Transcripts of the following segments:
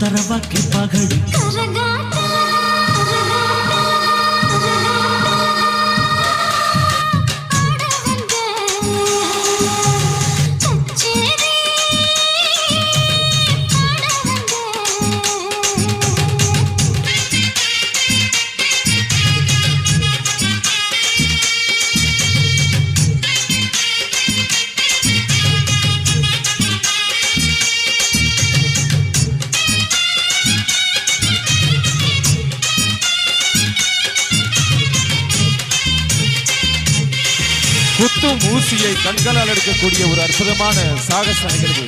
ತರವಕ್ಕೆ ಪಗಡಿ ಕರಗಾಟ ஊசியை கண்களால் எடுக்கக்கூடிய ஒரு அற்புதமான சாகச நிகழ்வு.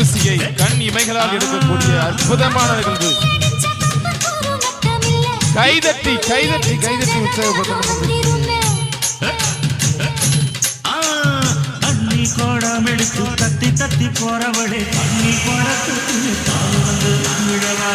ஊசியை கண் இமைகளால் எடுக்கக்கூடிய அற்புதமான நிகழ்வு. கைதட்டி கைதட்டி கைதட்டி உற்சாகப்படுத்தணும் கோடம் எடுத்து தத்தி தத்தி போறவளே தண்ணி போட வந்து தமிழவா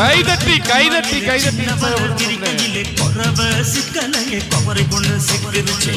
கைதட்டி கைதட்டி கைதட்டி. நம்ம கிரிக்கையிலே குறவ சிக்கலையே குமரி கொண்டு சிக்கிருச்சு.